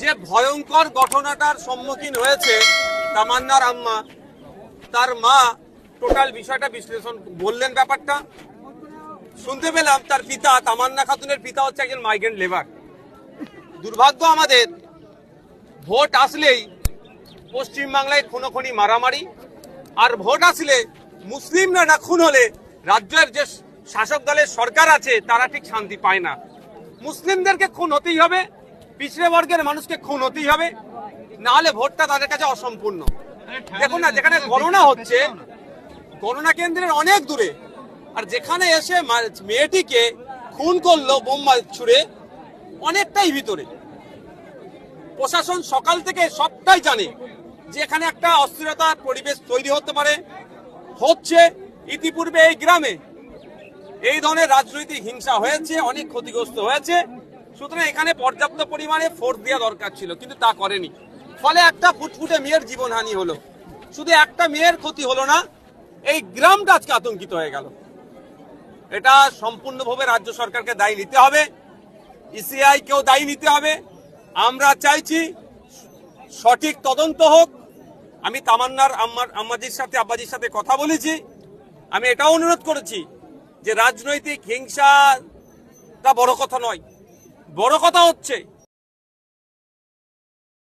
যে ভয়ঙ্কর ঘটনাটার সম্মুখীন হয়েছে তামান্নার আম্মা, তার মা টোটাল বিষয়টা বিশ্লেষণ বললেন ব্যাপারটা। শুনতে পেলাম তার পিতা তামান্না খাতুনের পিতা হচ্ছে একজন মাইগ্রেন্ট লেবার দুর্ভাগ্য আমাদের, ভোট আসলেই পশ্চিমবাংলায় খুনোখুনি মারামারি, আর ভোট আসলে মুসলিমরা না খুন হলে রাজ্যের যে শাসক দলের সরকার আছে, তারা ঠিক শান্তি পায় না। মুসলিমদেরকে খুন হতেই হবে পিছড়ে বর্গের মানুষকে খুন হতেই হবে না হলে ভোটটা তাদের কাছে অসম্পূর্ণ। দেখুন না, যেখানে গণনা হচ্ছে, গণনা কেন্দ্রের অনেক দূরে, আর যেখানে এসে মেয়েটিকে খুন করল বোম্বা ছুড়ে, অনেকটাই ভিতরে। প্রশাসন সকাল থেকে সবটাই জানে যে এখানে একটা অস্থিরতার পরিবেশ তৈরি হতে পারে, হচ্ছে ইতিপূর্বে এই গ্রামে। এই ধরনের রাজনৈতিক হিংসা হয়েছে, অনেক ক্ষতিগ্রস্ত হয়েছে। সুতরাং এখানে পর্যাপ্ত পরিমাণে ফোর্স দেওয়া দরকার ছিল, কিন্তু তা করেনি। ফলে একটা ফুটফুটে মেয়ের জীবনহানি হলো। শুধু একটা মেয়ের ক্ষতি হলো না, এই গ্রামটা আজকে আতঙ্কিত হয়ে গেল। এটা সম্পূর্ণভাবে রাজ্য সরকারকে দায়ী নিতে হবে। ইসিআই কেও দায়ী নিতে হবে। আমরা চাইছি সঠিক তদন্ত হোক। আমি তামান্নার আম্মার, আম্মাজির সাথে, আব্বাজির সাথে কথা বলেছি। আমি এটাও অনুরোধ করেছি যে রাজনৈতিক হিংসাটা বড় কথা নয়। বড় কথা হচ্ছে।